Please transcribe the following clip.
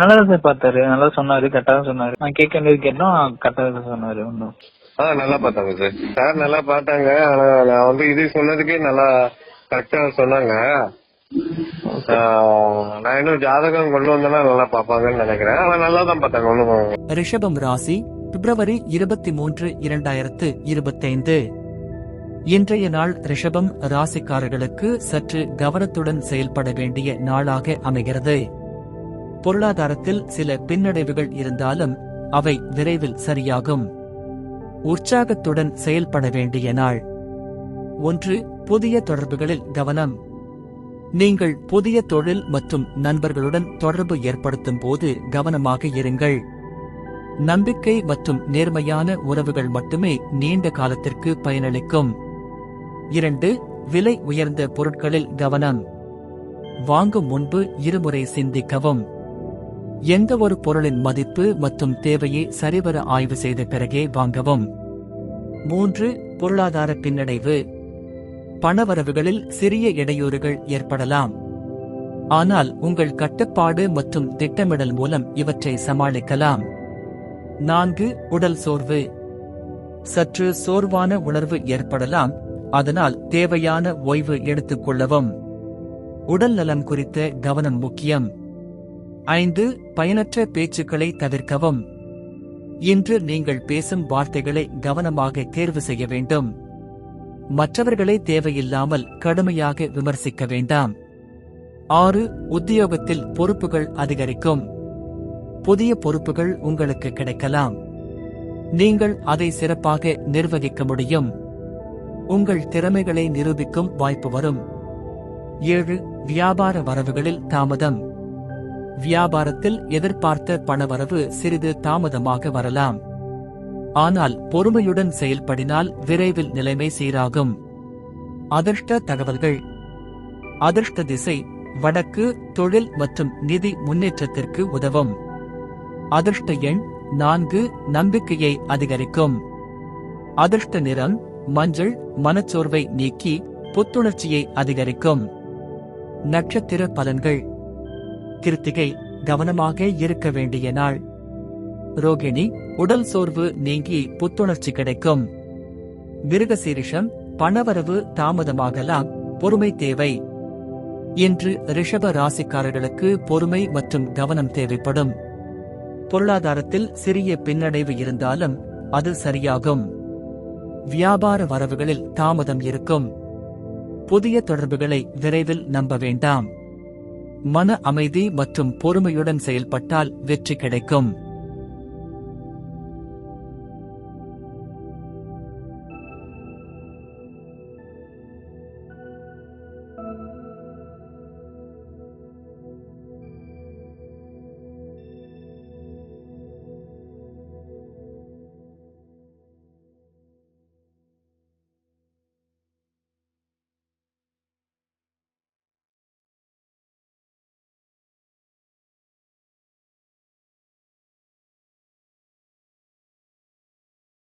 நல்லா தான் சார் பார்த்தாரு. நல்லா சொன்னாரு கரெக்டா தான் சொன்னாரு. நான் கேட்க வேண்டியது கேட்டோம் கரெக்டா தான் சொன்னாரு ஒன்றும் ஆ நல்லா பார்த்தாங்க சார். சார் நல்லா பார்த்தாங்க. ஆனா நான் வந்து இது சொன்னதுக்கே நல்லா கரெக்டா சொன்னாங்க. நான் இன்னும் ஜாதகம் கொண்டு வந்தேன்னா நல்லா பார்ப்பாங்கன்னு நினைக்கிறேன். ஆனா நல்லா தான் பார்த்தாங்க ஒன்றும் ரிஷபம் ராசி பிப்ரவரி இருபத்தி மூன்று இரண்டாயிரத்து இருபத்தைந்து. இன்றைய நாள் ரிஷபம் ராசிக்காரர்களுக்கு சற்று கவனத்துடன் செயல்பட வேண்டிய நாளாக அமைகிறது. பொருளாதாரத்தில் சில பின்னடைவுகள் இருந்தாலும் அவை விரைவில் சரியாகும். உற்சாகத்துடன் செயல்பட வேண்டிய நாள். ஒன்று புதிய தொடர்புகளில் கவனம். நீங்கள் புதிய தொழில் மற்றும் நண்பர்களுடன் தொடர்பு ஏற்படுத்தும் போது கவனமாக இருங்கள். நம்பிக்கை மற்றும் நேர்மையான உறவுகள் மட்டுமே நீண்ட காலத்திற்கு பயனளிக்கும். இரண்டு விலை உயர்ந்த பொருட்களில் கவனம். வாங்கும் முன்பு இருமுறை சிந்திக்கவும். எந்த ஒரு பொருளின் மதிப்பு மற்றும் தேவையை சரிவர ஆய்வு செய்த பிறகே வாங்கவும். மூன்று பொருளாதார பின்னடைவு. பணவரவுகளில் சிறிய இடையூறுகள் ஏற்படலாம். ஆனால் உங்கள் கட்டுப்பாடு மற்றும் திட்டமிடல் மூலம் இவற்றை சமாளிக்கலாம். நான்கு உடல் சோர்வு. சற்று சோர்வான உணர்வு ஏற்படலாம் அதனால் தேவையான ஓய்வு எடுத்துக்கொள்ளவும் உடல் நலம் குறித்த கவனம் முக்கியம். ஐந்து பயனற்ற பேச்சுக்களை தவிர்க்கவும். இன்று நீங்கள் பேசும் வார்த்தைகளை கவனமாக தேர்வு செய்ய வேண்டும். மற்றவர்களை தேவையில்லாமல் கடுமையாக விமர்சிக்க வேண்டாம். ஆறு உத்தியோகத்தில் பொறுப்புகள் அதிகரிக்கும். புதிய பொறுப்புகள் உங்களுக்கு கிடைக்கலாம். நீங்கள் அதை சிறப்பாக நிர்வகிக்க முடியும். உங்கள் திறமைகளை நிரூபிக்கும் வாய்ப்பு வரும். ஏழு வியாபார வரவுகளில் தாமதம். வியாபாரத்தில் எதிர்பார்த்த பணவரவு சிறிது தாமதமாக வரலாம். ஆனால் பொறுமையுடன் செயல்படினால் விரைவில் நிலைமை சீராகும். அதிர்ஷ்ட தகவல்கள். அதிர்ஷ்ட திசை வடக்கு தொழில் மற்றும் நிதி முன்னேற்றத்திற்கு உதவும். அதிர்ஷ்ட எண் நான்கு நம்பிக்கையை அதிகரிக்கும். அதிர்ஷ்ட நிறம் மஞ்சள் மனச்சோர்வை நீக்கி புத்துணர்ச்சியை அதிகரிக்கும். நட்சத்திர பலன்கள். கிருத்திகை கவனமாக இருக்க வேண்டிய நாள். ரோகிணி உடல் சோர்வு நீங்கி புத்துணர்ச்சி கிடைக்கும். மிருகசீரிஷம் பணவரவு தாமதமாகலாம் பொறுமை தேவை. இன்று ரிஷப ராசிக்காரர்களுக்கு பொறுமை மற்றும் கவனம் தேவைப்படும். பொருளாதாரத்தில் சிறிய பின்னடைவு இருந்தாலும் அது சரியாகும். வியாபார வரவுகளில் தாமதம் இருக்கும். புதிய தொடர்புகளை விரைவில் நம்ப வேண்டாம். மன அமைதி மற்றும் பொறுமையுடன் செயல்பட்டால் வெற்றி கிடைக்கும்.